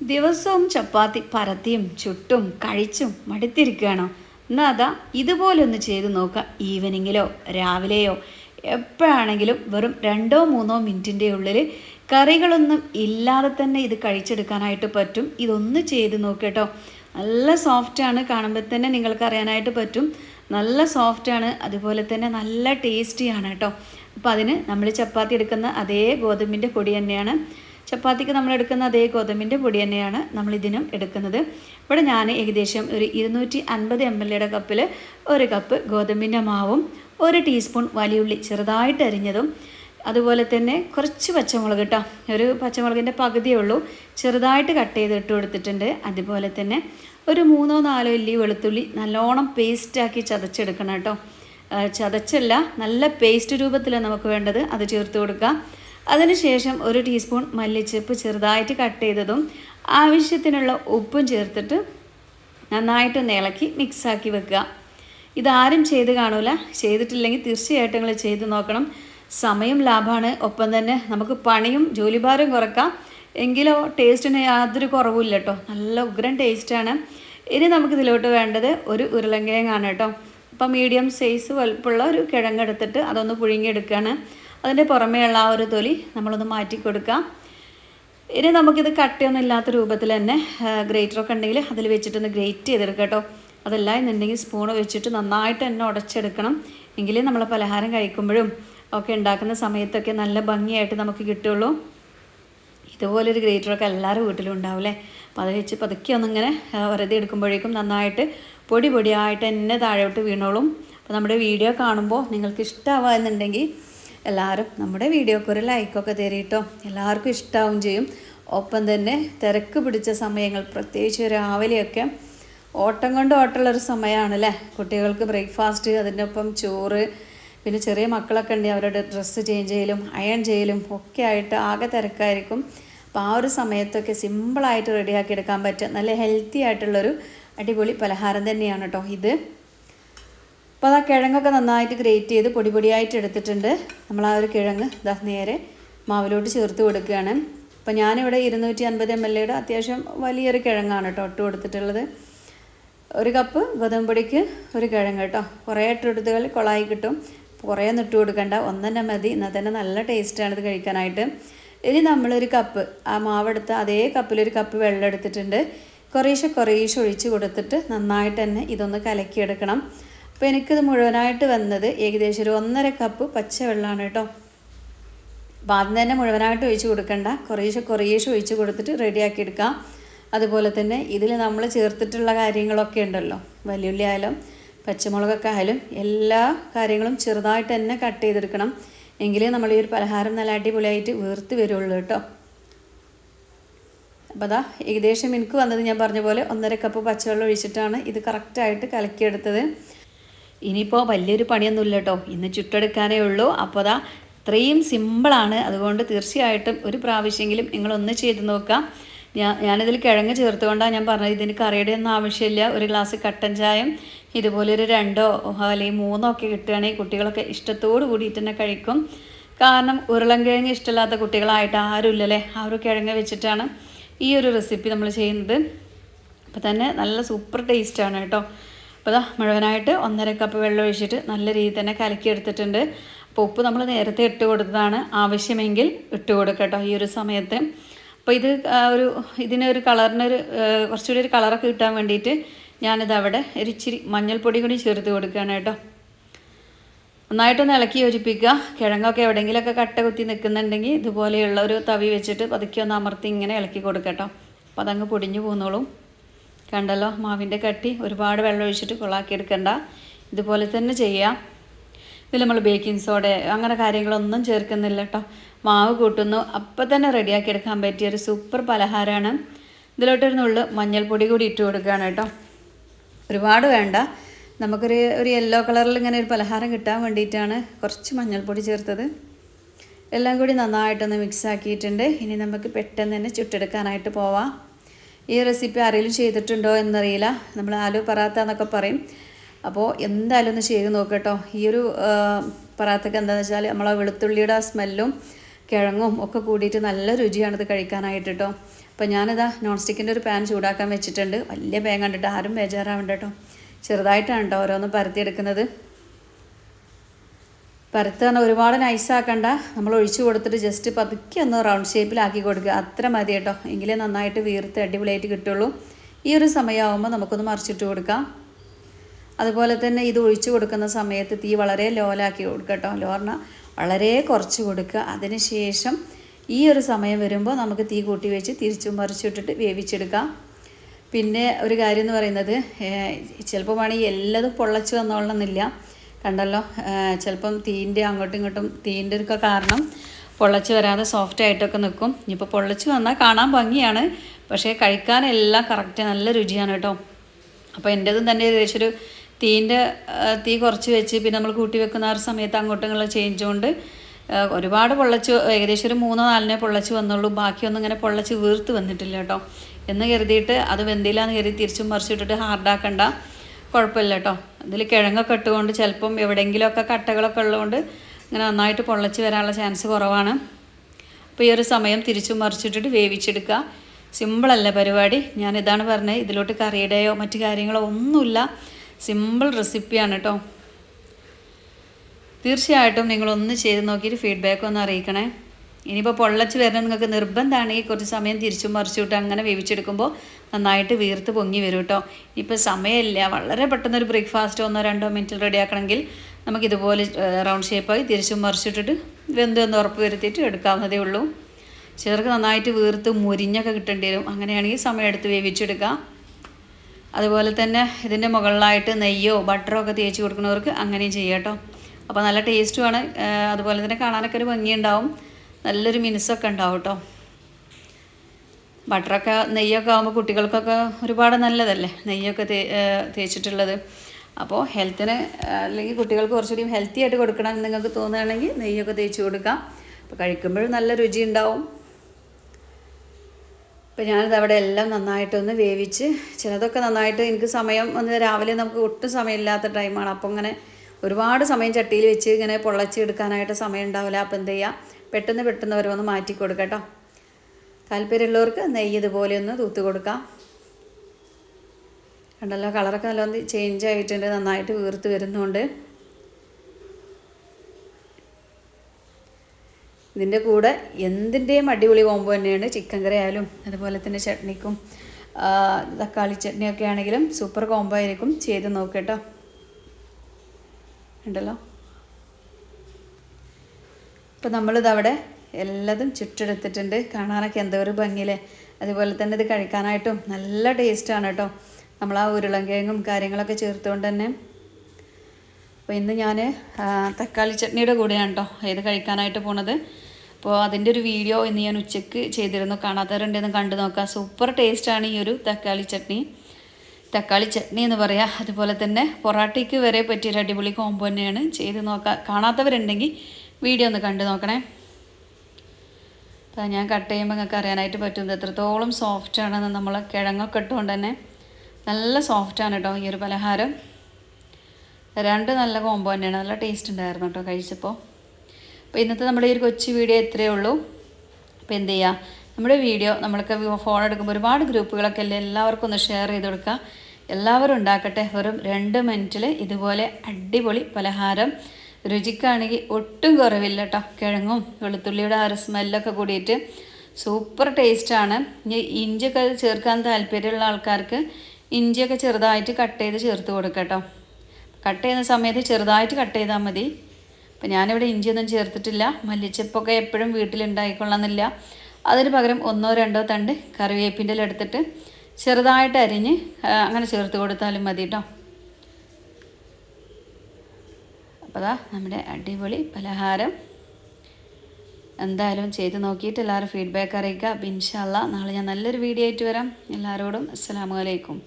ദിവസവും ചപ്പാത്തി പരത്തിയും ചുട്ടും കഴിച്ചും മടുത്തിരിക്കുകയാണോ. എന്നാൽ അതാ ഇതുപോലൊന്ന് ചെയ്ത് നോക്കുക ഈവനിങ്ങിലോ രാവിലെയോ. എപ്പോഴാണെങ്കിലും വെറും രണ്ടോ മൂന്നോ മിനിറ്റിന്റെ ഉള്ളിൽ കറികളൊന്നും ഇല്ലാതെ തന്നെ ഇത് കഴിച്ചെടുക്കാനായിട്ട് പറ്റും. ഇതൊന്ന് ചെയ്ത് നോക്കട്ടോ. നല്ല സോഫ്റ്റാണ് കാണുമ്പോൾ തന്നെ നിങ്ങൾക്ക് അറിയാനായിട്ട് പറ്റും. നല്ല സോഫ്റ്റാണ് അതുപോലെ തന്നെ നല്ല ടേസ്റ്റിയാണ് കേട്ടോ. അപ്പോൾ അതിന് നമ്മൾ ചപ്പാത്തി എടുക്കുന്ന അതേ ഗോതമ്പിന്റെ പൊടി തന്നെയാണ്. ചപ്പാത്തിക്ക് നമ്മൾ എടുക്കുന്ന അതേ ഗോതമ്പിന്റെ പൊടി തന്നെയാണ് നമ്മൾ ഇതിനും എടുക്കുന്നത്. ഇവിടെ ഞാൻ ഏകദേശം ഒരു ഇരുന്നൂറ്റി അൻപത് എം എൽ എയുടെ കപ്പിൽ ഒരു കപ്പ് ഗോതമ്പിന്റെ മാവും ഒരു ടീസ്പൂൺ വലിയുള്ളി ചെറുതായിട്ട് അരിഞ്ഞതും അതുപോലെ തന്നെ കുറച്ച് പച്ചമുളക് കേട്ടോ ഒരു പച്ചമുളകിന്റെ പകുതിയേ ഉള്ളൂ. ചെറുതായിട്ട് കട്ട് ചെയ്ത് ഇട്ട് കൊടുത്തിട്ടുണ്ട്. അതുപോലെ തന്നെ ഒരു മൂന്നോ നാലോ ഇല്ലി വെളുത്തുള്ളി നല്ലോണം പേസ്റ്റാക്കി ചതച്ചെടുക്കണം കേട്ടോ ചതച്ചല്ല നല്ല പേസ്റ്റ് രൂപത്തിലാണ് നമുക്ക് വേണ്ടത്. അത് ചേർത്ത് കൊടുക്കുക അതിനുശേഷം ഒരു ടീസ്പൂൺ മല്ലിച്ചപ്പ് ചെറുതായിട്ട് കട്ട് ചെയ്തതും ആവശ്യത്തിനുള്ള ഉപ്പും ചേർത്തിട്ട് നന്നായിട്ടൊന്ന് ഇളക്കി മിക്സാക്കി വെക്കുക. ഇതാരും ചെയ്ത് കാണൂല. ചെയ്തിട്ടില്ലെങ്കിൽ തീർച്ചയായിട്ടും നിങ്ങൾ ചെയ്ത് നോക്കണം. സമയം ലാഭമാണ് ഒപ്പം തന്നെ നമുക്ക് പണിയും ജോലിഭാരം കുറക്കാം. എങ്കിലോ ടേസ്റ്റിന് യാതൊരു കുറവുമില്ല കേട്ടോ നല്ല ഉഗ്രൻ ടേസ്റ്റാണ് ഇനി നമുക്ക് ഇതിലോട്ട് വേണ്ടത് ഒരു ഉരുളങ്കിഴങ്ങാണ് കേട്ടോ അപ്പം മീഡിയം സൈസ് വലുപ്പമുള്ള ഒരു കിഴങ്ങെടുത്തിട്ട് അതൊന്ന് പുഴുങ്ങിയെടുക്കുകയാണ്. അതിന്റെ പുറമേയുള്ള ആ ഒരു തൊലി നമ്മളൊന്ന് മാറ്റി കൊടുക്കാം. ഇനി നമുക്കിത് കട്ടിയൊന്നും ഇല്ലാത്ത രൂപത്തിൽ തന്നെ ഗ്രേറ്ററൊക്കെ ഉണ്ടെങ്കിൽ അതിൽ വെച്ചിട്ടൊന്ന് ഗ്രേറ്റ് ചെയ്തെടുക്കാം കേട്ടോ. അതല്ല എന്നുണ്ടെങ്കിൽ സ്പൂൺ വെച്ചിട്ട് നന്നായിട്ട് തന്നെ ഉടച്ചെടുക്കണം. എങ്കിലേ നമ്മൾ പലഹാരം കഴിക്കുമ്പോഴും ഒക്കെ ഉണ്ടാക്കുന്ന സമയത്തൊക്കെ നല്ല ഭംഗിയായിട്ട് നമുക്ക് കിട്ടുള്ളൂ. ഇതുപോലൊരു ഗ്രേറ്ററൊക്കെ എല്ലാവരും വീട്ടിലും ഉണ്ടാവില്ലേ അപ്പോൾ അത് വെച്ച് പതുക്കെ ഒന്നിങ്ങനെ വെറുതെ എടുക്കുമ്പോഴേക്കും നന്നായിട്ട് പൊടി പൊടിയായിട്ട് തന്നെ താഴോട്ട് വീണോളും. അപ്പോൾ നമ്മുടെ വീഡിയോ കാണുമ്പോൾ നിങ്ങൾക്ക് ഇഷ്ടമാവുക എന്നുണ്ടെങ്കിൽ എല്ലാവരും നമ്മുടെ വീഡിയോക്ക് ഒരു ലൈക്കൊക്കെ തരിട്ടോ എല്ലാവർക്കും ഇഷ്ടമാവും ചെയ്യും. ഒപ്പം തന്നെ തിരക്ക് പിടിച്ച സമയങ്ങൾ പ്രത്യേകിച്ച് രാവിലെയൊക്കെ ഓട്ടം കൊണ്ട് ഓട്ടമുള്ളൊരു സമയമാണല്ലേ? കുട്ടികൾക്ക് ബ്രേക്ക്ഫാസ്റ്റ് അതിന്റെ ഒപ്പം ചോറ് പിന്നെ ചെറിയ മക്കളൊക്കെ ഉണ്ടെങ്കിൽ അവരുടെ ഡ്രസ്സ് ചേഞ്ച് ചെയ്യലും അയൺ ചെയ്യലും ഒക്കെ ആയിട്ട് ആകെ തിരക്കായിരിക്കും. അപ്പോൾ ആ ഒരു സമയത്തൊക്കെ സിമ്പിളായിട്ട് റെഡിയാക്കി എടുക്കാൻ പറ്റുക നല്ല ഹെൽത്തി ആയിട്ടുള്ളൊരു അടിപൊളി പലഹാരം തന്നെയാണ് കേട്ടോ ഇത്. അപ്പോൾ ആ കിഴങ്ങൊക്കെ നന്നായിട്ട് ഗ്രേറ്റ് ചെയ്ത് പൊടി പൊടിയായിട്ട് എടുത്തിട്ടുണ്ട്. നമ്മൾ ആ ഒരു കിഴങ്ങ് ഇതാ നേരെ മാവിലോട്ട് ചേർത്ത് കൊടുക്കുകയാണ്. അപ്പോൾ ഞാനിവിടെ ഇരുന്നൂറ്റി അൻപത് എം എൽ എയുടെ അത്യാവശ്യം വലിയൊരു കിഴങ്ങാണ് കേട്ടോ ഇട്ട് കൊടുത്തിട്ടുള്ളത്. ഒരു കപ്പ് ഗോതമ്പൊടിക്ക് ഒരു കിഴങ്ങ് കേട്ടോ. കുറേ ഇട്ടെടുത്തുകൾ കൊളായി കിട്ടും. കുറേ ഒന്നും ഇട്ട് കൊടുക്കണ്ട. ഒന്നെന്നെ മതി. എന്നാൽ തന്നെ നല്ല ടേസ്റ്റാണ് ഇത് കഴിക്കാനായിട്ട്. ഇനി നമ്മളൊരു കപ്പ് ആ മാവെടുത്ത് അതേ കപ്പിലൊരു കപ്പ് വെള്ളം എടുത്തിട്ടുണ്ട്. കുറേശ്ശെ കുറേശ്ശെ ഒഴിച്ച് കൊടുത്തിട്ട് നന്നായിട്ട് തന്നെ ഇതൊന്ന് കലക്കിയെടുക്കണം. അപ്പോൾ എനിക്കിത് മുഴുവനായിട്ട് വന്നത് ഏകദേശം ഒരു ഒന്നര കപ്പ് പച്ചവെള്ളമാണ് കേട്ടോ. അപ്പോൾ ആദ്യം തന്നെ മുഴുവനായിട്ട് ഒഴിച്ച് കൊടുക്കണ്ട. കുറേശ്ശെ കുറേശ്ശെ ഒഴിച്ച് കൊടുത്തിട്ട് റെഡിയാക്കി എടുക്കാം. അതുപോലെ തന്നെ ഇതിൽ നമ്മൾ ചേർത്തിട്ടുള്ള കാര്യങ്ങളൊക്കെ ഉണ്ടല്ലോ. വലിയുള്ളി ആയാലും പച്ചമുളകൊക്കെ ആയാലും എല്ലാ കാര്യങ്ങളും ചെറുതായിട്ട് തന്നെ കട്ട് ചെയ്തെടുക്കണം. എങ്കിലേ നമ്മൾ ഈ ഒരു പലഹാരം നല്ല അടിപൊളിയായിട്ട് വീർത്ത് വരുള്ളൂ കേട്ടോ. അപ്പോൾ അതാ ഏകദേശം എനിക്ക് വന്നത് ഞാൻ പറഞ്ഞ പോലെ ഒന്നര കപ്പ് പച്ചവെള്ളം ഒഴിച്ചിട്ടാണ് ഇത് കറക്റ്റായിട്ട് കലക്കിയെടുത്തത്. ഇനിയിപ്പോൾ വലിയൊരു പണിയൊന്നുമില്ല കേട്ടോ ഇന്ന് ചുട്ടെടുക്കാനേ ഉള്ളൂ. അപ്പോൾ അതാ ഇത്രയും സിമ്പിളാണ് അതുകൊണ്ട് തീർച്ചയായിട്ടും ഒരു പ്രാവശ്യമെങ്കിലും നിങ്ങളൊന്ന് ചെയ്ത് നോക്കാം. ഞാൻ ഞാനിതിൽ കിഴങ്ങ് ചേർത്തുകൊണ്ടാണ് ഞാൻ പറഞ്ഞത്. ഇതിന് കറിയുടെ ഒന്നും ആവശ്യമില്ല. ഒരു ഗ്ലാസ് കട്ടൻ ചായം ഇതുപോലെ ഒരു രണ്ടോ അല്ലെങ്കിൽ മൂന്നോ ഒക്കെ കിട്ടുകയാണെങ്കിൽ കുട്ടികളൊക്കെ ഇഷ്ടത്തോട് കൂടിയിട്ട് തന്നെ കഴിക്കും. കാരണം ഉരുളൻകിഴങ്ങ് ഇഷ്ടമില്ലാത്ത കുട്ടികളായിട്ട് ആരും ഇല്ലല്ലേ? ആ ഒരു കിഴങ്ങ് വെച്ചിട്ടാണ് ഈ ഒരു റെസിപ്പി നമ്മൾ ചെയ്യുന്നത്. അപ്പോൾ തന്നെ നല്ല സൂപ്പർ ടേസ്റ്റാണ് കേട്ടോ. അപ്പോൾ ഇതാ മുഴുവനായിട്ട് ഒന്നര കപ്പ് വെള്ളം ഒഴിച്ചിട്ട് നല്ല രീതിയിൽ തന്നെ കലക്കി എടുത്തിട്ടുണ്ട് അപ്പോൾ ഉപ്പ് നമ്മൾ നേരത്തെ ഇട്ട് കൊടുത്തതാണ്. ആവശ്യമെങ്കിൽ ഇട്ട് കൊടുക്കട്ടോ ഈ ഒരു സമയത്ത്. അപ്പോൾ ഇത് ഒരു ഇതിനൊരു കളറിനൊരു കുറച്ചുകൂടി ഒരു കളറൊക്കെ കിട്ടാൻ വേണ്ടിയിട്ട് ഞാനിത് അവിടെ ഒരു ഇച്ചിരി മഞ്ഞൾപ്പൊടി കൂടി ചേർത്ത് കൊടുക്കുകയാണ് കേട്ടോ. നന്നായിട്ടൊന്ന് ഇളക്കി യോജിപ്പിക്കുക. കിഴങ്ങൊക്കെ എവിടെയെങ്കിലുമൊക്കെ കട്ട കുത്തി നിൽക്കുന്നുണ്ടെങ്കിൽ ഇതുപോലെയുള്ള ഒരു തവി വെച്ചിട്ട് പതുക്കെ ഒന്ന് അമർത്തി ഇങ്ങനെ ഇളക്കി കൊടുക്കട്ടോ. അപ്പോൾ അതങ്ങ് പൊടിഞ്ഞു പോന്നോളും. കണ്ടല്ലോ മാവിന്റെ കട്ടി ഒരുപാട് വെള്ളം ഒഴിച്ചിട്ട് കുളാക്കി എടുക്കണ്ട ഇതുപോലെ തന്നെ ചെയ്യാം. ഇതിൽ നമ്മൾ ബേക്കിംഗ് സോഡ അങ്ങനെ കാര്യങ്ങളൊന്നും ചേർക്കുന്നില്ല കേട്ടോ മാവ് കൂട്ടുന്നു. അപ്പം തന്നെ റെഡിയാക്കി എടുക്കാൻ പറ്റിയ ഒരു സൂപ്പർ പലഹാരമാണ് ഇതിലോട്ടൊരു നുള്ളു മഞ്ഞൾപ്പൊടി കൂടി ഇട്ട് കൊടുക്കുകയാണ് കേട്ടോ ഒരുപാട് വേണ്ട. നമുക്കൊരു ഒരു യെല്ലോ കളറിൽ ഇങ്ങനെ ഒരു പലഹാരം കിട്ടാൻ വേണ്ടിയിട്ടാണ് കുറച്ച് മഞ്ഞൾപ്പൊടി ചേർത്തത്. എല്ലാം കൂടി നന്നായിട്ടൊന്ന് മിക്സ് ആക്കിയിട്ടുണ്ട്. ഇനി നമുക്ക് പെട്ടെന്ന് തന്നെ ചുട്ടെടുക്കാനായിട്ട് പോവാം. ഈ റെസിപ്പി ആരെങ്കിലും ചെയ്തിട്ടുണ്ടോ എന്നറിയില്ല. നമ്മൾ ആലു പറാത്ത എന്നൊക്കെ പറയും. അപ്പോൾ എന്തായാലും ഒന്ന് ചെയ്ത് നോക്കട്ടോ. ഈ ഒരു പറാത്തക്ക് എന്താണെന്ന് വെച്ചാൽ നമ്മളെ വെളുത്തുള്ളിയുടെ ആ സ്മെല്ലും കിഴങ്ങും ഒക്കെ കൂടിയിട്ട് നല്ല രുചിയാണിത് കഴിക്കാനായിട്ട് കേട്ടോ അപ്പോൾ ഞാനിതാ നോൺ സ്റ്റിക്കിന്റെ ഒരു പാൻ ചൂടാക്കാൻ വെച്ചിട്ടുണ്ട്. വലിയ പാൻ കണ്ടിട്ട് ആരും ബേജാറാവണ്ട കേട്ടോ ചെറുതായിട്ടാണ് കേട്ടോ ഓരോന്ന് പരത്തിയെടുക്കുന്നത്. പരത്ത് തന്നെ ഒരുപാട് നൈസാക്കണ്ട നമ്മൾ ഒഴിച്ചു കൊടുത്തിട്ട് ജസ്റ്റ് പതുക്കെ ഒന്ന് റൗണ്ട് ഷേപ്പിലാക്കി കൊടുക്കുക. അത്ര മതി കേട്ടോ. എങ്കിലേ നന്നായിട്ട് വീർത്ത് അടിപൊളിയായിട്ട് കിട്ടുള്ളൂ. ഈ ഒരു സമയമാകുമ്പോൾ നമുക്കൊന്ന് മറിച്ചിട്ട് കൊടുക്കാം. അതുപോലെ തന്നെ ഇത് ഒഴിച്ചു കൊടുക്കുന്ന സമയത്ത് തീ വളരെ ലോലാക്കി കൊടുക്കുക കേട്ടോ. ലോ പറഞ്ഞാൽ വളരെ കുറച്ച് കൊടുക്കുക. അതിനുശേഷം ഈ ഒരു സമയം വരുമ്പോൾ നമുക്ക് തീ കൂട്ടി വെച്ച് തിരിച്ചും മറിച്ചിട്ടിട്ട് വേവിച്ചെടുക്കാം. പിന്നെ ഒരു കാര്യം എന്ന് പറയുന്നത് ചിലപ്പോൾ വേണമെങ്കിൽ എല്ലാതും പൊള്ളച്ച് വന്നോളണമെന്നില്ല. കണ്ടല്ലോ ചിലപ്പം തീന്റെ അങ്ങോട്ടും ഇങ്ങോട്ടും തീന്റെ ഒക്കെ കാരണം പൊള്ളച്ച് വരാതെ സോഫ്റ്റ് ആയിട്ടൊക്കെ നിൽക്കും. ഇനിയിപ്പോൾ പൊള്ളച്ച് വന്നാൽ കാണാൻ ഭംഗിയാണ് പക്ഷേ കഴിക്കാനെല്ലാം കറക്റ്റ് നല്ല രുചിയാണ് കേട്ടോ. അപ്പോൾ എന്റെതും തന്നെ ഏകദേശം ഒരു തീന്റെ തീ കുറച്ച് വെച്ച് പിന്നെ നമ്മൾ കൂട്ടി വെക്കുന്ന ആ ഒരു സമയത്ത് അങ്ങോട്ടും ഇങ്ങോട്ടും ചേഞ്ച് കൊണ്ട് ഒരുപാട് പൊള്ളച്ച് ഏകദേശം ഒരു മൂന്നോ നാലിനെ പൊള്ളച്ച് വന്നുള്ളൂ. ബാക്കിയൊന്നും ഇങ്ങനെ പൊള്ളച്ച് വീർത്ത് വന്നിട്ടില്ല കേട്ടോ. എന്ന് കരുതിയിട്ട് അത് വെന്തില്ലാന്ന് കരുതി തിരിച്ചും മറിച്ചിട്ടിട്ട് ഹാർഡാക്കണ്ട കുഴപ്പമില്ല കേട്ടോ. ഇതിൽ കിഴങ്ങൊക്കെ ഇട്ടുകൊണ്ട് ചിലപ്പം എവിടെയെങ്കിലുമൊക്കെ കട്ടകളൊക്കെ ഉള്ളതുകൊണ്ട് ഇങ്ങനെ നന്നായിട്ട് പൊള്ളച്ച് വരാനുള്ള ചാൻസ് കുറവാണ്. അപ്പോൾ ഈ ഒരു സമയം തിരിച്ചു മറിച്ചിട്ടിട്ട് വേവിച്ചെടുക്കുക. സിമ്പിളല്ല പരിപാടി. ഞാൻ ഇതാണ് പറഞ്ഞത്. ഇതിലോട്ട് കറിയുടെയോ മറ്റു കാര്യങ്ങളോ ഒന്നുമില്ല. സിമ്പിൾ റെസിപ്പിയാണ് കേട്ടോ തീർച്ചയായിട്ടും നിങ്ങളൊന്ന് ചെയ്ത് നോക്കിയിട്ട് ഫീഡ്ബാക്ക് ഒന്ന് അറിയിക്കണേ. ഇനിയിപ്പോൾ പൊള്ളച്ച് വരണം നിങ്ങൾക്ക് നിർബന്ധമാണെങ്കിൽ കുറച്ച് സമയം തിരിച്ചും മറിച്ചു വിട്ട് അങ്ങനെ വേവിച്ചെടുക്കുമ്പോൾ നന്നായിട്ട് വീർത്ത് പൊങ്ങി വരും കേട്ടോ. ഇപ്പോൾ സമയമില്ല. വളരെ പെട്ടെന്നൊരു ബ്രേക്ക്ഫാസ്റ്റ് ഒന്നോ രണ്ടോ മിനിറ്റിൽ റെഡിയാക്കണമെങ്കിൽ നമുക്കിതുപോലെ റൗണ്ട് ഷേപ്പായി തിരിച്ചും മറിച്ചിട്ടിട്ട് വെന്ത് എന്ന് ഉറപ്പ് വരുത്തിയിട്ട് എടുക്കാവുന്നതേ ഉള്ളൂ. ചിലർക്ക് നന്നായിട്ട് വീർത്ത് മുരിഞ്ഞൊക്കെ കിട്ടേണ്ടി വരും. അങ്ങനെയാണെങ്കിൽ സമയമെടുത്ത് വേവിച്ചെടുക്കാം. അതുപോലെ തന്നെ ഇതിന്റെ മുകളിലായിട്ട് നെയ്യോ ബട്ടറോ ഒക്കെ തേച്ച് കൊടുക്കുന്നവർക്ക് അങ്ങനെയും ചെയ്യാം കേട്ടോ. അപ്പോൾ നല്ല ടേസ്റ്റുമാണ്. അതുപോലെ തന്നെ കാണാനൊക്കെ ഒരു ഭംഗിയുണ്ടാവും. നല്ലൊരു മിനുസൊക്കെ ഉണ്ടാവും കേട്ടോ ബട്ടറൊക്കെ നെയ്യൊക്കെ ആകുമ്പോൾ കുട്ടികൾക്കൊക്കെ ഒരുപാട് നല്ലതല്ലേ നെയ്യൊക്കെ തേച്ചിട്ടുള്ളത്. അപ്പോൾ ഹെൽത്തിന് അല്ലെങ്കിൽ കുട്ടികൾക്ക് കുറച്ചുകൂടി ഹെൽത്തി ആയിട്ട് കൊടുക്കണം എന്ന് നിങ്ങൾക്ക് തോന്നുകയാണെങ്കിൽ നെയ്യൊക്കെ തേച്ച് കൊടുക്കാം. അപ്പോൾ കഴിക്കുമ്പോഴും നല്ല രുചി ഉണ്ടാവും. അപ്പോൾ ഞാനിത് അവിടെ എല്ലാം നന്നായിട്ടൊന്ന് വേവിച്ച് ചിലതൊക്കെ നന്നായിട്ട് എനിക്ക് സമയം ഒന്ന് രാവിലെ നമുക്ക് ഒട്ടും സമയമില്ലാത്ത ടൈമാണ്. അപ്പോൾ ഇങ്ങനെ ഒരുപാട് സമയം ചട്ടിയിൽ വെച്ച് ഇങ്ങനെ പൊള്ളച്ചെടുക്കാനായിട്ട് സമയം ഉണ്ടാവില്ല. അപ്പോൾ എന്ത് ചെയ്യുക പെട്ടെന്ന് പെട്ടെന്ന് ഓരോന്ന് മാറ്റി കൊടുക്കട്ടോ കേട്ടോ. താല്പര്യമുള്ളവർക്ക് നെയ്യ് ഇതുപോലെ ഒന്ന് തൂത്ത് കൊടുക്കാം. കണ്ടല്ലോ കളറൊക്കെ നല്ലോണം ചേഞ്ച് ആയിട്ടുണ്ട് നന്നായിട്ട് വീർത്ത് വരുന്നുണ്ട്. ഇതിന്റെ കൂടെ എന്തിന്റെയും അടിപൊളി കോമ്പോ തന്നെയാണ് ചിക്കൻ കറി ആയാലും അതുപോലെ തന്നെ ചട്നിക്കും തക്കാളി ചട്നിയൊക്കെ ആണെങ്കിലും സൂപ്പർ കോമ്പോ ആയിരിക്കും. ചെയ്ത് നോക്കട്ടോ ഉണ്ടല്ലോ അപ്പോൾ നമ്മളിതവിടെ എല്ലാതും ചുറ്റെടുത്തിട്ടുണ്ട് കാണാനൊക്കെ എന്തോ ഒരു ഭംഗിയില്ലേ? അതുപോലെ തന്നെ ഇത് കഴിക്കാനായിട്ടും നല്ല ടേസ്റ്റാണ് കേട്ടോ നമ്മൾ ആ ഉരുളങ്കിഴങ്ങും കാര്യങ്ങളൊക്കെ ചേർത്തുകൊണ്ട് തന്നെ. അപ്പോൾ ഇന്ന് ഞാൻ തക്കാളി ചട്നിയുടെ കൂടെയാണ് കേട്ടോ ഇത് കഴിക്കാനായിട്ട് പോണത്. അപ്പോൾ അതിന്റെ ഒരു വീഡിയോ ഇന്ന് ഞാൻ ഉച്ചയ്ക്ക് ചെയ്തിരുന്നു. കാണാത്തവരുണ്ടെന്ന് കണ്ടു നോക്കാം. സൂപ്പർ ടേസ്റ്റാണ് ഈ ഒരു തക്കാളി ചട്നി. തക്കാളി ചട്നി എന്ന് പറയാം. അതുപോലെ തന്നെ പൊറാട്ടയ്ക്ക് വരെ പറ്റിയൊരു അടിപൊളി കോംബോ തന്നെയാണ്. ചെയ്ത് നോക്കാം. കാണാത്തവരുണ്ടെങ്കിൽ വീഡിയോ ഒന്ന് കണ്ടു നോക്കണേ. അപ്പോൾ ഞാൻ കട്ട് ചെയ്യുമ്പോൾ നിങ്ങൾക്ക് അറിയാനായിട്ട് പറ്റുന്നത് എത്രത്തോളം സോഫ്റ്റ് ആണെന്ന് നമ്മൾ കിഴങ്ങൊക്കെ ഇട്ടുകൊണ്ട് തന്നെ നല്ല സോഫ്റ്റാണ് കേട്ടോ ഈ ഒരു പലഹാരം. രണ്ട് നല്ല കോമ്പോ തന്നെയാണ്. നല്ല ടേസ്റ്റ് ഉണ്ടായിരുന്നു കേട്ടോ കഴിച്ചപ്പോൾ അപ്പോൾ ഇന്നത്തെ നമ്മുടെ ഈ ഒരു കൊച്ചു വീഡിയോ ഇത്രയേ ഉള്ളൂ. അപ്പോൾ എന്ത് ചെയ്യുക നമ്മുടെ വീഡിയോ നമ്മൾക്ക് ഫോൺ എടുക്കുമ്പോൾ ഒരുപാട് ഗ്രൂപ്പുകളൊക്കെ അല്ലേ? എല്ലാവർക്കും ഒന്ന് ഷെയർ ചെയ്ത് കൊടുക്കുക എല്ലാവരും ഉണ്ടാക്കട്ടെ. വെറും രണ്ട് മിനിറ്റിൽ ഇതുപോലെ അടിപൊളി പലഹാരം. രുചിക്കാണെങ്കിൽ ഒട്ടും കുറവില്ല കേട്ടോ കിഴങ്ങും വെളുത്തുള്ളിയുടെ ആ സ്മെല്ലൊക്കെ കൂടിയിട്ട് സൂപ്പർ ടേസ്റ്റാണ് ഇനി ഇഞ്ചിയൊക്കെ ചേർക്കാൻ താല്പര്യമുള്ള ആൾക്കാർക്ക് ഇഞ്ചിയൊക്കെ ചെറുതായിട്ട് കട്ട് ചെയ്ത് ചേർത്ത് കൊടുക്കാം കേട്ടോ കട്ട് ചെയ്യുന്ന സമയത്ത് ചെറുതായിട്ട് കട്ട് ചെയ്താൽ മതി. അപ്പം ഞാനിവിടെ ഇഞ്ചിയൊന്നും ചേർത്തിട്ടില്ല. മല്ലിച്ചപ്പൊക്കെ എപ്പോഴും വീട്ടിലുണ്ടായിക്കൊള്ളാമെന്നില്ല അതിന് പകരം ഒന്നോ രണ്ടോ തണ്ട് കറിവേപ്പിന്റെ എടുത്തിട്ട് ചെറുതായിട്ട് അരിഞ്ഞ് അങ്ങനെ ചേർത്ത് കൊടുത്താലും മതി കേട്ടോ അപ്പോൾ അതാ നമ്മുടെ അടിപൊളി പലഹാരം. എന്തായാലും ചെയ്ത് നോക്കിയിട്ട് എല്ലാവരും ഫീഡ്ബാക്ക് അറിയിക്കുക. അപ്പം ഇൻഷാല്ല നാളെ ഞാൻ നല്ലൊരു വീഡിയോ ആയിട്ട് വരാം. എല്ലാവരോടും അസ്സാം വലൈക്കും